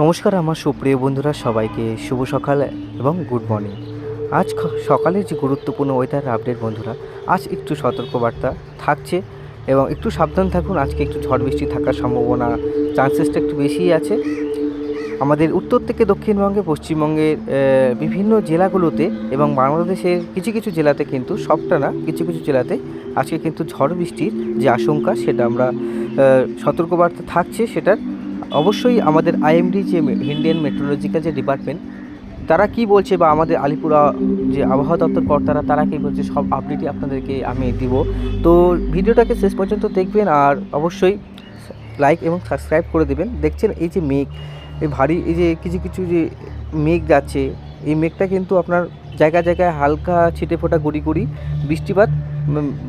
নমস্কার আমার সুপ্রিয় বন্ধুরা, সবাইকে শুভ সকাল এবং গুড মর্নিং আজ খ- সকালে যে গুরুত্বপূর্ণ ওয়েদার আপডেট বন্ধুরা, আজ একটু সতর্কবার্তা থাকছে এবং একটু সাবধান থাকুন, আজকে একটু ঝড় বৃষ্টি থাকার সম্ভাবনা চান্সেসটা একটু বেশিই আছে। আমাদের উত্তর থেকে দক্ষিণবঙ্গে, পশ্চিমবঙ্গের বিভিন্ন জেলাগুলোতে এবং বাংলাদেশের কিছু কিছু জেলাতে কিন্তু সবটা না, কিছু কিছু জেলাতে আজকে কিন্তু ঝড় বৃষ্টির যে আশঙ্কা, সেটা আমরা সতর্কবার্তা থাকছে, সেটার অবশ্যই আমাদের আইএমডি যে ইন্ডিয়ান মেট্রোলজিক্যাল যে ডিপার্টমেন্ট তারা কি বলছে বা আমাদের আলিপুর যে আবহাওয়া দপ্তর কর্তারা, তারা কি বলছে? সব আপডেটই আপনাদেরকে আমি দিব। তো ভিডিওটাকে শেষ পর্যন্ত দেখবেন আর অবশ্যই লাইক এবং সাবস্ক্রাইব করে দেবেন। দেখছেন এই যে মেঘ, এই ভারী, এই যে কিছু কিছু যে মেঘ যাচ্ছে, এই মেঘটা কিন্তু আপনার জায়গায় জায়গায় হালকা ছিটে ফোটা গুড়ি গুড়ি বৃষ্টিপাত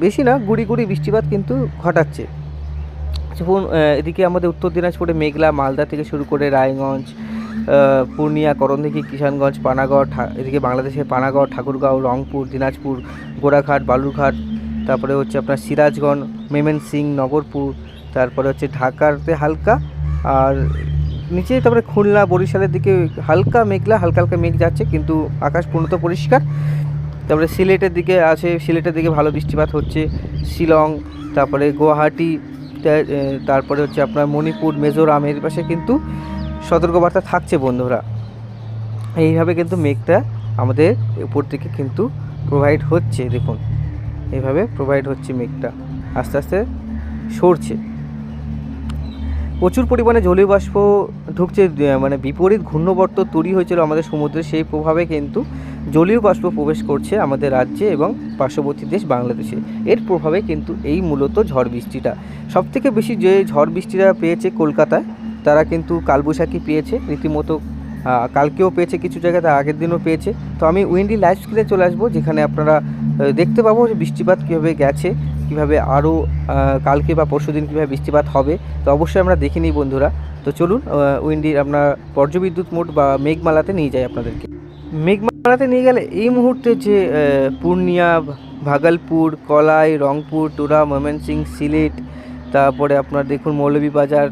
বেশি না, গুড়ি গুড়ি বৃষ্টিপাত কিন্তু ঘটাচ্ছে। যেমন এদিকে আমাদের উত্তর দিনাজপুরে মেঘলা, মালদা থেকে শুরু করে রায়গঞ্জ পূর্ণিয়া, করণদিঘি, কিষানগঞ্জ, পানাগড় এদিকে বাংলাদেশের পানাগড়, ঠাকুরগাঁও, রংপুর, দিনাজপুর, গোড়াঘাট, বালুরঘাট, তারপরে হচ্ছে আপনার সিরাজগঞ্জ মেমেন সিং নগরপুর, তারপরে হচ্ছে ঢাকাতে হালকা, আর নিচে তারপরে খুলনা, বরিশালের দিকে হালকা মেঘলা, হালকা হালকা মেঘ যাচ্ছে, কিন্তু আকাশ পূর্ণত পরিষ্কার। তারপরে সিলেটের দিকে আছে, সিলেটের দিকে ভালো বৃষ্টিপাত হচ্ছে, শিলং, তারপরে গুয়াহাটি তারপরে হচ্ছে আপনার মণিপুর মিজোরাম এর পাশে কিন্তু সতর্কবার্তা থাকছে বন্ধুরা। এইভাবে কিন্তু মেঘটা আমাদের উপর থেকে কিন্তু প্রোভাইড হচ্ছে, দেখুন। এইভাবে প্রোভাইড হচ্ছে মেঘটা। আস্তে আস্তে সরছে। প্রচুর পরিমাণে জলীয় বাষ্প ঢুকছে মানে বিপরীত ঘূর্ণবর্ত তৈরি হয়েছিল আমাদের সমুদ্রে, সেই প্রভাবে কিন্তু জলীয় বাষ্প প্রবেশ করছে আমাদের রাজ্যে এবং পার্শ্ববর্তী দেশ বাংলাদেশে। এর প্রভাবে কিন্তু এই মূলত ঝড় বৃষ্টিটা। সবথেকে বেশি যে ঝড় বৃষ্টিটা পেয়েছে কলকাতায়, তারা কিন্তু কালবৈশাখী পেয়েছে। রীতিমতো কালকেও পেয়েছে কিছু জায়গায়, তার আগের দিনও পেয়েছে। তো আমি উইন্ডি লাইভ স্কিলে চলে আসব, যেখানে আপনারা দেখতে পাবো যে বৃষ্টিপাত কীভাবে গেছে, কীভাবে আরও কালকে বা পরশু দিন কীভাবে বৃষ্টিপাত হবে। তো অবশ্যই আমরা দেখে নিই বন্ধুরা। তো চলুন উইন্ডির আপনার বর্জ্যবিদ্যুৎ মোট বা মেঘমালাতে নিয়ে যাই আপনাদেরকে। মেঘমালাতে নিয়ে গেলে এই মুহূর্তে যে পূর্ণিয়া, ভাগলপুর, কলাই, রংপুর টুরা ময়মনসিং, সিলেট, তারপরে আপনার দেখুন মৌলভীবাজার,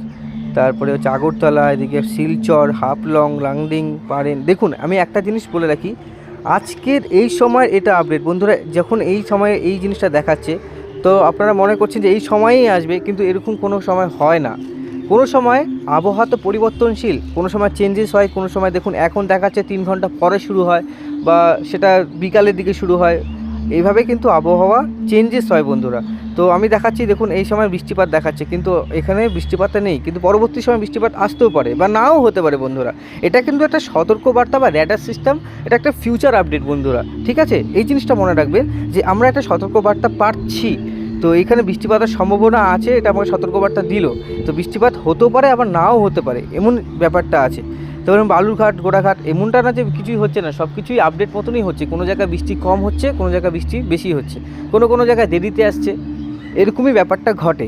তারপরে হচ্ছে আগরতলা, এদিকে শিলচর, হাফলং লাংডিং পারেন। দেখুন, আমি একটা জিনিস বলে রাখি, আজকের এই সময় এটা আপডেট বন্ধুরা, যখন এই সময়ে এই জিনিসটা দেখাচ্ছে, তো আপনারা মনে করছেন যে এই সময়েই আসবে, কিন্তু এরকম কোনো সময় হয় না। কোনো সময় আবহাওয়া তো পরিবর্তনশীল, কোনো সময় চেঞ্জেস হয়, কোনো সময় দেখুন এখন দেখাচ্ছে তিন ঘণ্টা পরে শুরু হয় বা সেটা বিকালের দিকে শুরু হয়। এইভাবে কিন্তু আবহাওয়া চেঞ্জেস হয় বন্ধুরা। তো আমি দেখাচ্ছি দেখুন এই সময় বৃষ্টিপাত দেখাচ্ছে, কিন্তু এখানে বৃষ্টিপাতটা নেই, কিন্তু পরবর্তী সময় বৃষ্টিপাত আসতেও পারে বা নাও হতে পারে বন্ধুরা। এটা কিন্তু একটা সতর্কবার্তা বা র্যাডার সিস্টেম এটা একটা ফিউচার আপডেট বন্ধুরা, ঠিক আছে? এই জিনিসটা মনে রাখবেন যে আমরা একটা সতর্কবার্তা পাচ্ছি। তো এখানে বৃষ্টিপাতের সম্ভাবনা আছে, এটা আমাকে সতর্কবার্তা দিল। তো বৃষ্টিপাত হতেও পারে, আবার নাও হতে পারে, এমন ব্যাপারটা আছে। তো এরকম বালুরঘাট, গোড়াঘাট, এমনটা না যে কিছুই হচ্ছে না সব কিছুই আপডেট মতনই হচ্ছে। কোনো জায়গায় বৃষ্টি কম হচ্ছে, কোনো জায়গায় বৃষ্টি বেশি হচ্ছে। কোনো কোনো জায়গায় দেরিতে আসছে, এরকমই ব্যাপারটা ঘটে।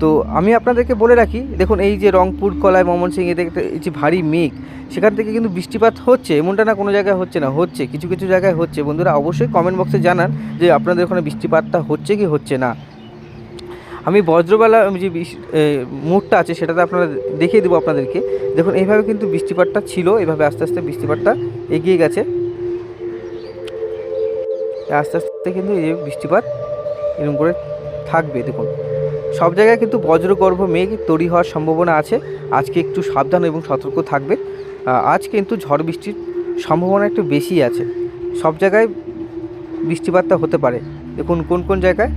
তো আমি আপনাদেরকে বলে রাখি, দেখুন এই যে রংপুর কলায় ময়মনসিং এদের এই যে ভারী মেঘ, সেখান থেকে কিন্তু বৃষ্টিপাত হচ্ছে, এমনটা না কোনো জায়গায় হচ্ছে না, হচ্ছে, কিছু কিছু জায়গায় হচ্ছে। বন্ধুরা অবশ্যই কমেন্ট বক্সে জানান যে আপনাদের ওখানে বৃষ্টিপাতটা হচ্ছে কি হচ্ছে না। আমি বজ্রবেলা যে মুডটা আছে, সেটাতে আপনারা দেখিয়ে দেবো আপনাদেরকে। দেখুন, এইভাবে কিন্তু বৃষ্টিপাতটা ছিল, এভাবে আস্তে আস্তে বৃষ্টিপাতটা এগিয়ে গেছে। আস্তে আস্তে কিন্তু এই বৃষ্টিপাত এরকম করে থাকবে, দেখুন। সব জায়গায় কিন্তু বজ্রগর্ভ মেঘ তৈরি হওয়ার সম্ভাবনা আছে। আজকে একটু সাবধান এবং সতর্ক থাকবে আজ কিন্তু ঝড় বৃষ্টির সম্ভাবনা একটু বেশি আছে। সব জায়গায় বৃষ্টিপাতটা হতে পারে। দেখুন, কোন কোন জায়গায়?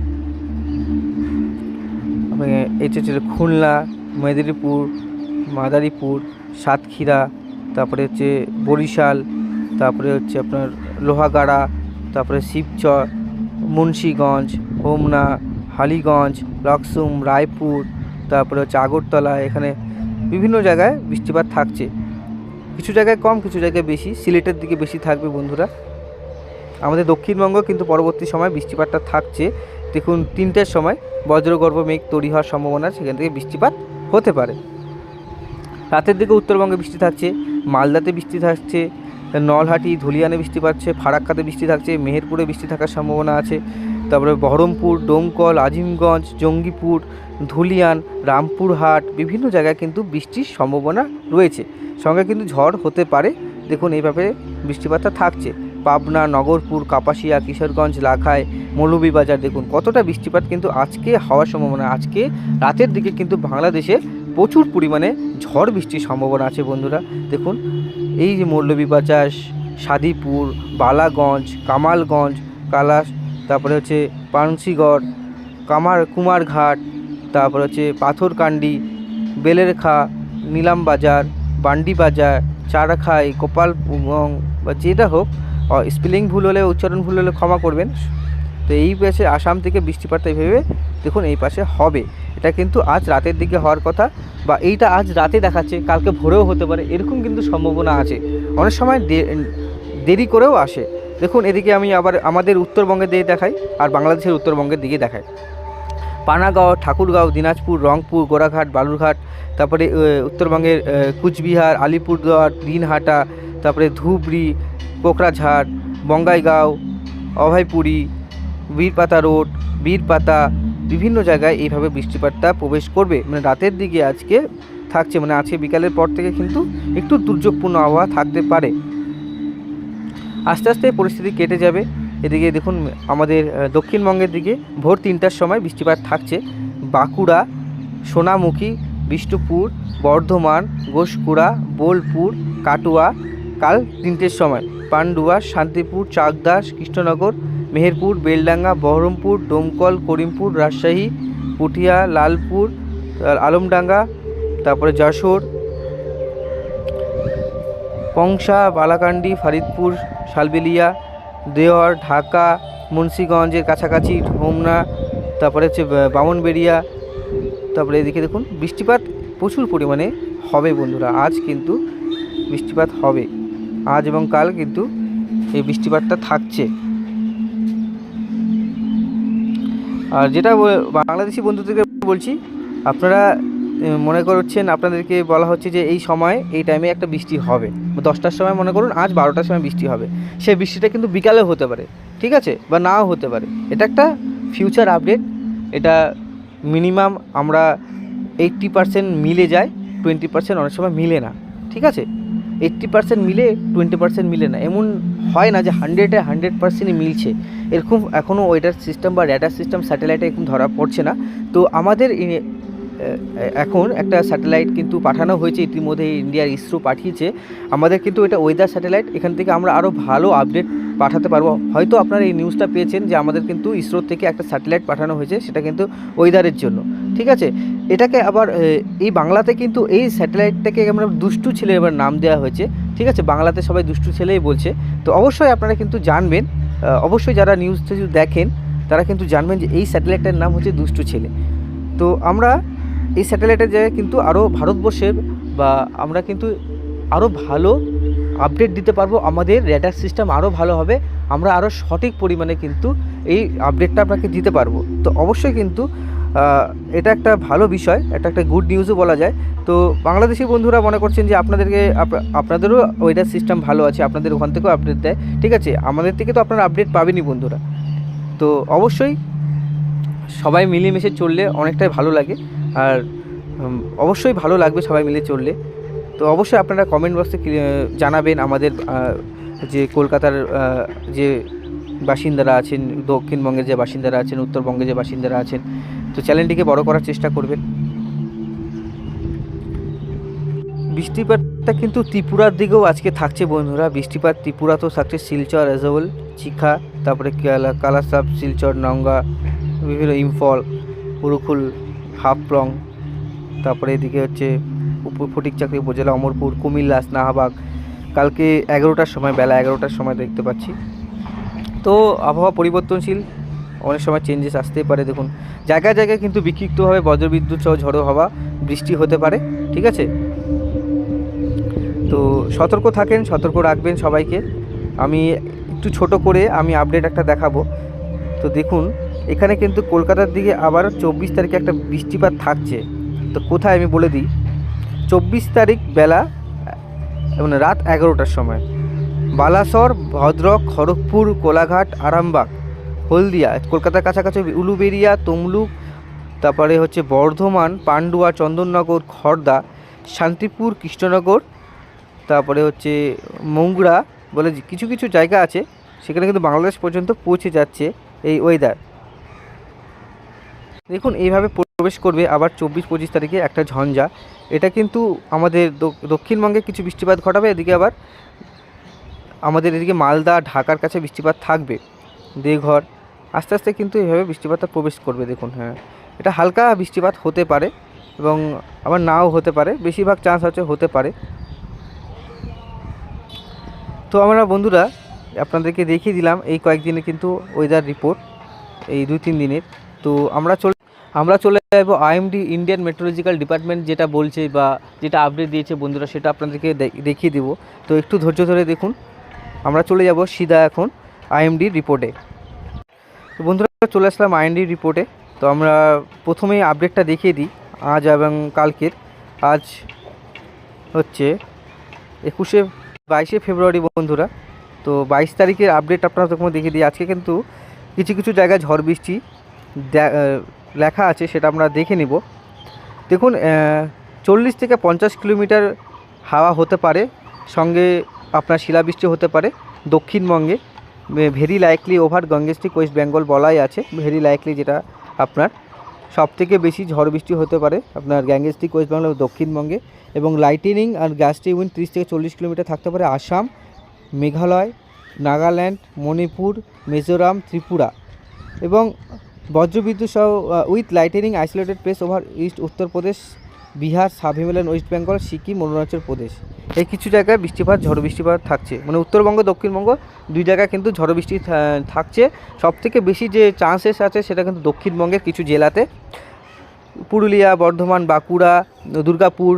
এটা হচ্ছে খুলনা, মেদিনীপুর, মাদারীপুর, সাতক্ষীরা, তারপরে হচ্ছে বরিশাল, তারপরে হচ্ছে আপনার লোহাগাড়া, তারপরে শিবচর, মুন্সীগঞ্জ, হোমনা হালিগঞ্জ লক্সুম রায়পুর, তারপরে হচ্ছে আগরতলা, এখানে বিভিন্ন জায়গায় বৃষ্টিপাত থাকছে। কিছু জায়গায় কম, কিছু জায়গায় বেশি, সিলেটের দিকে বেশি থাকবে বন্ধুরা। আমাদের দক্ষিণবঙ্গ কিন্তু পরবর্তী সময় বৃষ্টিপাতটা থাকছে। দেখুন, তিনটের সময় বজ্রগর্ভ মেঘ তৈরি হওয়ার সম্ভাবনা, সেখান থেকে বৃষ্টিপাত হতে পারে। রাতের দিকে উত্তরবঙ্গে বৃষ্টি থাকছে, মালদাতে বৃষ্টি থাকছে, নলহাটি, ধুলিয়ানে বৃষ্টি পাচ্ছে, ফারাক্কাতে বৃষ্টি থাকছে, মেহেরপুরে বৃষ্টি থাকার সম্ভাবনা আছে। তারপরে বহরমপুর, ডোমকল, আজিমগঞ্জ, জঙ্গিপুর, ধুলিয়ান, রামপুরহাট, বিভিন্ন জায়গায় কিন্তু বৃষ্টির সম্ভাবনা রয়েছে। সঙ্গে কিন্তু ঝড় হতে পারে। দেখুন, এইভাবে বৃষ্টিপাতটা থাকছে। পাবনা, নগরপুর, কাপাসিয়া, কিশোরগঞ্জ লাখায় মৌলভীবাজার, দেখুন, কতটা বৃষ্টিপাত কিন্তু আজকে হওয়ার সম্ভাবনা। আজকে রাতের দিকে কিন্তু বাংলাদেশে প্রচুর পরিমাণে ঝড় বৃষ্টির সম্ভাবনা আছে বন্ধুরা। দেখুন, এই যে মৌলভীবাজার, সাদিপুর, বালাগঞ্জ, কামালগঞ্জ কালাস তারপরে হচ্ছে পানসিগড়, কামার কুমারঘাট তারপরে হচ্ছে পাথরকান্ডি, বেলেরখা নিলামবাজার বান্ডিবাজার চারাখাই, গোপাল বা যেটা হোক স্পেলিং ভুল হলে, উচ্চারণ ভুল হলে ক্ষমা করবেন। তো এই পাশে আসাম থেকে বৃষ্টিপাতটা এইভাবে দেখুন এই পাশে হবে। এটা কিন্তু আজ রাতের দিকে হওয়ার কথা বা এইটা আজ রাতে দেখাচ্ছে, কালকে ভোরেও হতে পারে, এরকম কিন্তু সম্ভাবনা আছে। অনেক সময় দেরি করেও আসে। দেখুন, এদিকে আমি আবার আমাদের উত্তরবঙ্গের দিকে দেখাই আর বাংলাদেশের উত্তরবঙ্গের দিকে দেখাই। পানাগাঁও, ঠাকুরগাঁও, দিনাজপুর, রংপুর, গোড়াঘাট, বালুরঘাট, তারপরে উত্তরবঙ্গের কুচবিহার, আলিপুরদুয়ার, দিনহাটা, তারপরে ধুবড়ি কোকরাঝাড় বঙ্গাইগাঁও, অভয়পুরী, বীরপাতা রোড, বীরপাতা, বিভিন্ন জায়গায় এইভাবে বৃষ্টিপাতটা প্রবেশ করবে। মানে রাতের দিকে আজকে থাকছে মানে আজকে বিকালের পর থেকে কিন্তু একটু দুর্যোগপূর্ণ আবহাওয়া থাকতে পারে। আস্তে আস্তে পরিস্থিতি কেটে যাবে। এদিকে দেখুন, আমাদের দক্ষিণবঙ্গের দিকে ভোর তিনটার সময় বৃষ্টিপাত থাকছে। বাঁকুড়া, সোনামুখী, বিষ্ণুপুর, বর্ধমান, ঘোষকুড়া, বোলপুর, কাটুয়া, কাল তিনটের সময়। পান্ডুয়া, শান্তিপুর চাকদাস কৃষ্ণনগর, মেহেরপুর, বেলডাঙ্গা, বহরমপুর, ডোমকল, করিমপুর, রাজশাহী, পুঠিয়া, লালপুর আলমডাঙ্গা, তারপরে যশোর পংসা বালাকান্ডি ফরিদপুর, শালবেলিয়া, দেওয়ার, ঢাকা, মুন্সিগঞ্জের কাছাকাছি, হোমনা, তারপরে হচ্ছে বামনবেড়িয়া, তারপরে এদিকে দেখুন, বৃষ্টিপাত প্রচুর পরিমাণে হবে বন্ধুরা, আজ কিন্তু বৃষ্টিপাত হবে, আজ এবং কাল কিন্তু এই বৃষ্টিপাতটা থাকছে। আর যেটা বাংলাদেশি বন্ধুদেরকে বলছি, আপনারা মনে করছেন আপনাদেরকে বলা হচ্ছে যে এই সময়, এই টাইমে একটা বৃষ্টি হবে। দশটার সময় মনে করুন, আজ বারোটার সময় বৃষ্টি হবে। সেই বৃষ্টিটা কিন্তু বিকালে হতে পারে, ঠিক আছে? বা নাও হতে পারে। এটা একটা ফিউচার আপডেট এটা মিনিমাম আমরা এইট্টি পার্সেন্ট মিলে যায় টোয়েন্টি পার্সেন্ট অনেক সময় মিলে না, ঠিক আছে? এইট্টি পার্সেন্ট মিলে টোয়েন্টি পার্সেন্ট মিলে না। এমন হয় না যে হান্ড্রেডে হান্ড্রেড পার্সেন্টই মিলছে। এরকম এখনও ওয়েদার সিস্টেম বা র্যাডার সিস্টেম স্যাটেলাইটে এরকম ধরা পড়ছে না। তো আমাদের এখন একটা স্যাটেলাইট কিন্তু পাঠানো হয়েছে ইতিমধ্যে ইন্ডিয়ার ইসরো পাঠিয়েছে। আমাদের কিন্তু এটা ওয়েদার স্যাটেলাইট এখান থেকে আমরা আরও ভালো আপডেট পাঠাতে পারব। হয়তো আপনারা এই নিউজটা পেয়েছেন যে আমাদের কিন্তু ইসরো থেকে একটা স্যাটেলাইট পাঠানো হয়েছে, সেটা কিন্তু ওয়েদারের জন্য। ঠিক আছে? এটাকে আবার এই বাংলাতে কিন্তু এই স্যাটেলাইটটাকে আমরা দুষ্টু ছেলে এবার নাম দেওয়া হয়েছে। ঠিক আছে? বাংলাতে সবাই দুষ্টু ছেলেই বলছে। তো অবশ্যই আপনারা কিন্তু জানবেন অবশ্যই যারা নিউজ দেখেন, তারা কিন্তু জানবেন যে এই স্যাটেলাইটটার নাম হচ্ছে দুষ্টু ছেলে। তো আমরা এই স্যাটেলাইটের জায়গায় কিন্তু আরও ভারতবর্ষের বা আমরা কিন্তু আরও ভালো আপডেট দিতে পারব। আমাদের রেডার সিস্টেম আরও ভালো হবে। আমরা আরও সঠিক পরিমাণে কিন্তু এই আপডেটটা আপনাকে দিতে পারব। তো অবশ্যই কিন্তু এটা একটা ভালো বিষয়, এটা একটা গুড নিউজও বলা যায়। তো বাংলাদেশি বন্ধুরা মনে করছেন যে আপনাদেরকে আপনাদেরও ওয়েদার সিস্টেম ভালো আছে, আপনাদের ওখান থেকেও আপডেট দেয়। ঠিক আছে, আমাদের থেকে তো আপনারা আপডেট পাবেনই বন্ধুরা। তো অবশ্যই সবাই মিলেমিশে চললে অনেকটাই ভালো লাগে। আর অবশ্যই ভালো লাগবে সবাই মিলে চললে। তো অবশ্যই আপনারা কমেন্ট বক্সে জানাবেন আমাদের যে কলকাতার যে বাসিন্দারা আছেন, দক্ষিণবঙ্গের যে বাসিন্দারা আছেন, উত্তরবঙ্গের যে বাসিন্দারা আছেন, তো চ্যানেলটিকে বড় করার চেষ্টা করবেন। বৃষ্টিপাতটা কিন্তু ত্রিপুরার দিকেও আজকে থাকছে বন্ধুরা। বৃষ্টিপাত ত্রিপুরাতেও থাকছে শিলচর এজল চিখা তারপরে কেলা, কালাসাপ, শিলচর নঙ্গা বিভিন্ন ইম্ফল পুরুকুল হাফলং তারপরে এদিকে হচ্ছে উপ- ফটিকচাকরি উপজেলা অমরপুর, কুমিল্লা, স্নাহাবাগ। কালকে এগারোটার সময়, বেলা এগারোটার সময় দেখতে পাচ্ছি। তো আবহাওয়া পরিবর্তনশীল, অনেক সময় চেঞ্জেস আসতেই পারে, দেখুন। জায়গায় জায়গায় কিন্তু বিক্ষিপ্তভাবে বজ্রবিদ্যুৎ সহ ঝড়ো হওয়া, বৃষ্টি হতে পারে, ঠিক আছে? তো সতর্ক থাকেন, সতর্ক রাখবেন সবাইকে। আমি একটু ছোট করে আমি আপডেট একটা দেখাবো। তো দেখুন এখানে কিন্তু কলকাতার দিকে আবার চব্বিশ তারিখে একটা বৃষ্টিপাত থাকছে। তো কোথায় আমি বলে দিই? চব্বিশ তারিখ বেলা মানে রাত এগারোটার সময়, বালাসর, ভদ্রক, খড়গপুর, কোলাঘাট, আরামবাগ, হলদিয়া, কলকাতার কাছাকাছি উলুবেরিয়া, তমলুক, তারপরে হচ্ছে বর্ধমান, পান্ডুয়া, চন্দননগর, খর্দা, শান্তিপুর, কৃষ্ণনগর, তারপরে হচ্ছে মংরা, বলে কিছু কিছু জায়গা আছে, সেখানে কিন্তু বাংলাদেশ পর্যন্ত পৌঁছে যাচ্ছে এই ওয়েদার দেখুন, এইভাবে প্রবেশ করবে আবার চব্বিশ পঁচিশ তারিখে একটা ঝঞ্ঝা। এটা কিন্তু আমাদের দ- দক্ষিণবঙ্গে কিছু বৃষ্টিপাত ঘটাবে, এদিকে আবার আমাদের এদিকে মালদা, ঢাকার কাছে বৃষ্টিপাত থাকবে দেঘর আস্তে আস্তে কিন্তু এইভাবে বৃষ্টিপাতটা প্রবেশ করবে, দেখুন হ্যাঁ। এটা হালকা বৃষ্টিপাত হতে পারে এবং আবার নাও হতে পারে, বেশিরভাগ চান্স হচ্ছে হতে পারে। তো আমরা বন্ধুরা, আপনাদেরকে দেখিয়ে দিলাম এই কয়েকদিনে কিন্তু ওয়েদার রিপোর্ট এই দুই তিন দিনের। তো আমরা চলে আমরা চলে যাব আইএমডি ইন্ডিয়ান মেট্রোলজিক্যাল ডিপার্টমেন্ট যেটা বলছে বা যেটা আপডেট দিয়েছে বন্ধুরা, সেটা আপনাদেরকে দেখিয়ে দেবো। তো একটু ধৈর্য ধরে দেখুন, আমরা চলে যাব সিধা এখন আইএমডি রিপোর্টে তো বন্ধুরা, চলে আসলাম আইএমডি রিপোর্টে তো আমরা প্রথমেই আপডেটটা দেখিয়ে দিই, আজ এবং কালকের। আজ হচ্ছে একুশে, বাইশে ফেব্রুয়ারি বন্ধুরা। তো বাইশ তারিখের আপডেট আপনারা তখন দেখিয়ে দিই। আজকে কিন্তু কিছু কিছু জায়গায় ঝড় বৃষ্টি লেখা আছে, সেটা আমরা দেখে নিব। দেখুন চল্লিশ থেকে পঞ্চাশ কিলোমিটার হাওয়া হতে পারে, সঙ্গে আপনার শিলাবৃষ্টি হতে পারে, দক্ষিণবঙ্গে very likely over Gangetic West Bengal বলাই আছে ভেরি লাইকলি যেটা আপনার। সব থেকে বেশি ঝড় বৃষ্টি হতে পারে আপনার গ্যাঙ্গেস্টিক ওয়েস্ট বেঙ্গল দক্ষিণবঙ্গে, এবং লাইটেনিং আর গ্যাস্টি উইন্ড ত্রিশ থেকে চল্লিশ কিলোমিটার থাকতে পারে আসাম, মেঘালয়, নাগাল্যান্ড, মণিপুর, মিজোরাম, ত্রিপুরা। এবং বজ্রবিদ্যুৎ সহ with lightning isolated place over east Uttar Pradesh Bihar sub Himalayan West Bengal Sikkim, Arunachal Pradesh. এই কিছু জায়গায় বৃষ্টিপাত, ঝড় বৃষ্টিপাত থাকছে। মানে উত্তরবঙ্গ, দক্ষিণবঙ্গ, দুই জায়গায় কিন্তু ঝড় বৃষ্টি থাকছে। সব থেকে বেশি যে চান্সেস আছে সেটা কিন্তু দক্ষিণবঙ্গের কিছু জেলাতে। পুরুলিয়া, বর্ধমান, বাঁকুড়া, দুর্গাপুর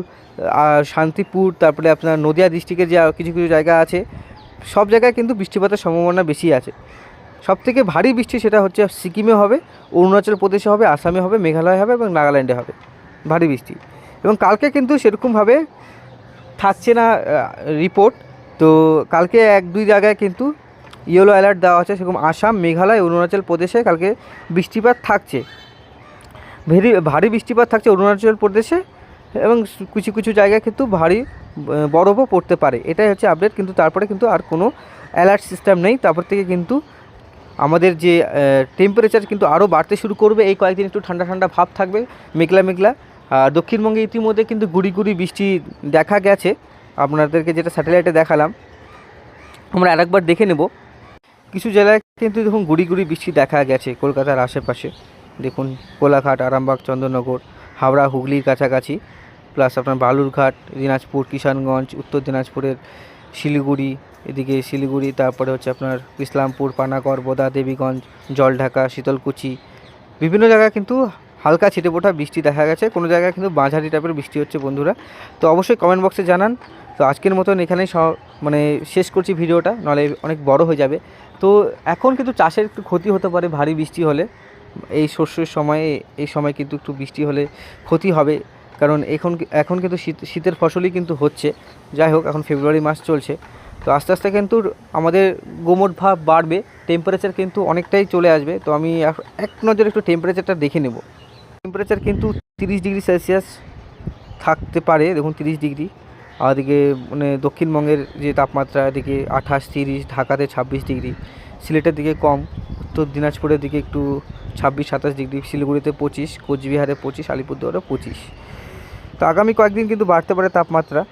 আর শান্তিপুর, তারপরে আপনার নদিয়া ডিস্ট্রিক্টের যে কিছু কিছু জায়গা আছে, সব জায়গায় কিন্তু বৃষ্টিপাতের সম্ভাবনা বেশি আছে। সব থেকে ভারী বৃষ্টি সেটা হচ্ছে সিকিমে হবে, অরুণাচল প্রদেশে হবে, আসামে হবে, মেঘালয় হবে এবং নাগাল্যান্ডে হবে। ভারী বৃষ্টি। এবং কালকে কিন্তু সেরকমভাবে থাকছে না রিপোর্ট তো কালকে এক দুই জায়গায় কিন্তু ইয়েলো অ্যালার্ট দেওয়া আছে, সেরকম আসাম, মেঘালয়, অরুণাচল প্রদেশে কালকে বৃষ্টিপাত থাকছে। ভেরি, ভারী বৃষ্টিপাত থাকছে অরুণাচল প্রদেশে এবং কিছু কিছু জায়গায় কিন্তু ভারী বরফও পড়তে পারে। এটাই হচ্ছে আপডেট কিন্তু তারপরে কিন্তু আর কোনো অ্যালার্ট সিস্টেম নেই। তারপর থেকে কিন্তু আমাদের যে টেম্পারেচার কিন্তু আরও বাড়তে শুরু করবে এই কয়েকদিন একটু ঠান্ডা ঠান্ডা ভাব থাকবে, মেঘলা মেঘলা। আর দক্ষিণবঙ্গে ইতিমধ্যে কিন্তু গুড়ি গুড়ি বৃষ্টি দেখা গেছে। আপনাদেরকে যেটা স্যাটেলাইটে দেখালাম, আমরা আরেকবার দেখে নেব। কিছু জেলায় কিন্তু দেখুন গুড়ি গুড়ি বৃষ্টি দেখা গেছে কলকাতার আশেপাশে। দেখুন কোলাঘাট, আরামবাগ, চন্দননগর, হাওড়া, হুগলির কাছাকাছি। প্লাস আপনার বালুরঘাট, দিনাজপুর, কিষানগঞ্জ, উত্তর দিনাজপুরের শিলিগুড়ি এদিকে শিলিগুড়ি, তারপরে হচ্ছে আপনার ইসলামপুর, পানাগড়, বোদা, দেবীগঞ্জ, জলঢাকা, শীতলকুচি, বিভিন্ন জায়গায় কিন্তু হালকা ছিটেফোঁটা বৃষ্টি দেখা গেছে। কোনো জায়গায় কিন্তু মাঝারি টাইপের বৃষ্টি হচ্ছে বন্ধুরা। তো অবশ্যই কমেন্ট বক্সে জানান। তো আজকের মতন এখানেই মানে শেষ করছি ভিডিওটা, নাহলে অনেক বড় হয়ে যাবে। তো এখন কিন্তু চাষের একটু ক্ষতি হতে পারে ভারী বৃষ্টি হলে। এই শস্যের সময়ে, এই সময় কিন্তু একটু বৃষ্টি হলে ক্ষতি হবে। কারণ এখন এখন কিন্তু শীত শীতের ফসলই কিন্তু হচ্ছে। যাই হোক, এখন ফেব্রুয়ারি মাস চলছে। তো আস্তে আস্তে কিন্তু আমাদের গোমট ভাব বাড়বে টেম্পারেচার কিন্তু অনেকটাই চলে আসবে। তো আমি এক- নজরে একটু টেম্পারেচারটা দেখে নেব। টেম্পারেচার কিন্তু তিরিশ ডিগ্রি সেলসিয়াস থাকতে পারে, দেখুন তিরিশ ডিগ্রি। আর মানে দক্ষিণবঙ্গের যে তাপমাত্রা, এদিকে আঠাশ, তিরিশ, ঢাকাতে ছাব্বিশ ডিগ্রি, সিলেটের দিকে কম, উত্তর দিনাজপুরের দিকে একটু ছাব্বিশ, সাতাশ ডিগ্রি, শিলিগুড়িতে পঁচিশ, কোচবিহারে পঁচিশ, আলিপুরদুয়ারে পঁচিশ। তো আগামী কয়েকদিন কিন্তু বাড়তে পারে তাপমাত্রা।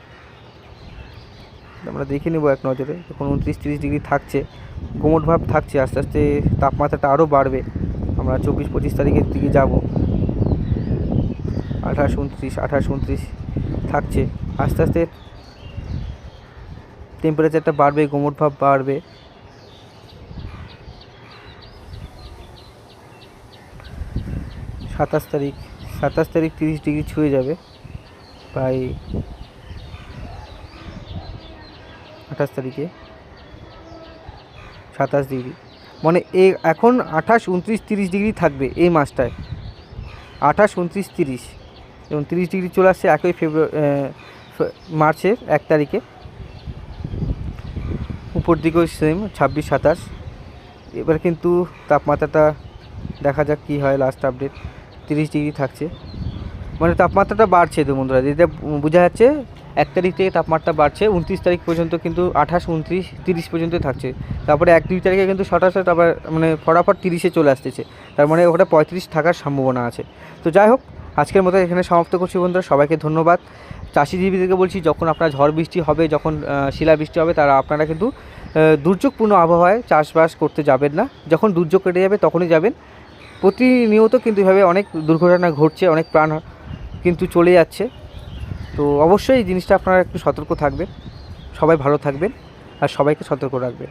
আমরা দেখে নেব এক নজরে। এখন উনত্রিশ, তিরিশ ডিগ্রি থাকছে গোমট ভাব থাকছে, আস্তে আস্তে তাপমাত্রাটা আরও বাড়বে। আমরা চব্বিশ, পঁচিশ তারিখের দিকে যাব। আঠাশ, উনত্রিশ আঠাশ, উনত্রিশ থাকছে। আস্তে আস্তে টেম্পারেচারটা বাড়বে, কোমট ভাব বাড়বে। সাতাশ তারিখ সাতাশ তারিখ তিরিশ ডিগ্রি ছুঁয়ে যাবে। প্রায় আঠাশ তারিখে। সাতাশ ডিগ্রি। মানে এ, এখন আঠাশ, উনত্রিশ, তিরিশ ডিগ্রি থাকবে এই মাসটায়। আঠাশ, উনত্রিশ, তিরিশ। এবং তিরিশ ডিগ্রি চলে আসছে একই ফেব্রুয়ারি মার্চের এক তারিখে। উপর দিকেও সেম ছাব্বিশ, সাতাশ। এবার কিন্তু তাপমাত্রাটা দেখা যাক কী হয় লাস্ট আপডেট তিরিশ ডিগ্রি থাকছে। মানে তাপমাত্রাটা বাড়ছে তো বন্ধুরা, যেটা বোঝা যাচ্ছে এক তারিখ থেকে তাপমাত্রা বাড়ছে উনত্রিশ তারিখ পর্যন্ত কিন্তু আঠাশ উনত্রিশ তিরিশ পর্যন্ত থাকছে। তারপরে এক দুই তারিখে কিন্তু সটাসট আবার মানে ফটাফট তিরিশে চলে আসতেছে। তার মানে ওটা পঁয়ত্রিশ থাকার সম্ভাবনা আছে। তো যাই হোক আজকের মতো এখানে সমাপ্ত করছি বন্ধুরা সবাইকে ধন্যবাদ। চাষিজীবীদেরকে বলছি যখন আপনার ঝড় বৃষ্টি হবে যখন আহ, শিলাবৃষ্টি হবে তারা আপনারা কিন্তু দুর্যোগপূর্ণ আবহাওয়ায় চাষবাস করতে যাবেন না। যখন দুর্যোগ কেটে যাবে তখনই যাবেন। প্রতিনিয়ত কিন্তু এভাবে অনেক দুর্ঘটনা ঘটছে অনেক প্রাণ কিন্তু চলে যাচ্ছে। তো অবশ্যই এই জিনিসটা আপনারা একটু সতর্ক থাকবেন। সবাই ভালো থাকবেন আর সবাইকে সতর্ক রাখবেন।